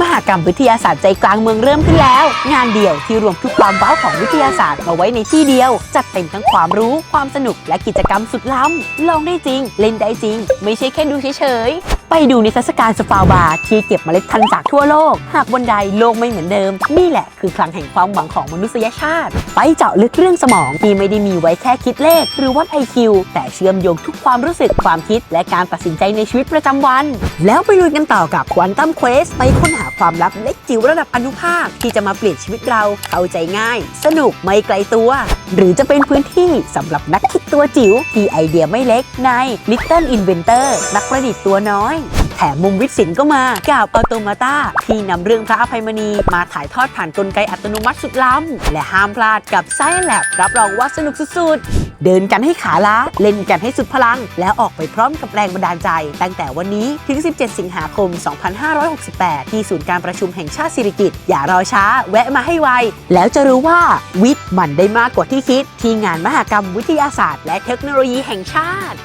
ม หกรรมวิทยาศาสตร์ใจกลางเมืองเริ่มขึ้นแล้ว งานเดียวที่รวมทุกความว้าวของวิทยาศาสตร์มาไว้ในที่เดียว จัดเต็มทั้งความรู้ความสนุกและกิจกรรมสุดล้ำลองได้จริง เล่นได้จริง ไม่ใช่แค่ดูเฉยๆ ไปดูนิทรรศการสฟาวบาร์ที่เก็บเมล็ดพันธุ์จากทั่วโลก หากวันใดโลกไม่เหมือนเดิม นี่แหละคือคลังแห่งความหวังของมนุษยชาติ ไปเจาะลึกเรื่องสมองที่ไม่ได้มีไว้แค่คิดเลข หรือวัด IQ แต่เชื่อมโยงทุกความรู้สึกความคิด และการตัดสินใจในชีวิตประจำวัน แล้วไปลุยกันต่อกับ Quantum Quest ไปค้นหาความลับเล็กจิ๋วระดับอนุภาคที่จะมาเปลี่ยนชีวิตเราเข้าใจง่าย สนุกไม่ไกลตัว หรือจะเป็นพื้นที่สำหรับนักคิดตัวจิ๋วที่ไอเดียไม่เล็กใน Little Inventor นักประดิษฐ์ตัวน้อยแถมมุมวิทย์ศิลป์ก็มากับออโตมาตาที่นำเรื่องพระอภัยมณีมาถ่ายทอดผ่านกลไกอัตโนมัติสุดล้ำและห้ามพลาดกับ Science Lab รับรองว่าสนุกสุดๆ เดินกันให้ขาล้า เล่นกันให้สุดพลัง แล้วออกไปพร้อมกับแรงบันดาลใจ ตั้งแต่วันนี้ถึง 17 สิงหาคม 2568 ที่ศูนย์การประชุมแห่งชาติสิริกิติ์อย่ารอช้า แวะมาให้ไว แล้วจะรู้ว่าวิทย์มันได้มากกว่าที่คิด ที่งานมหกรรมวิทยาศาสตร์ และเทคโนโลยีแห่งชาติ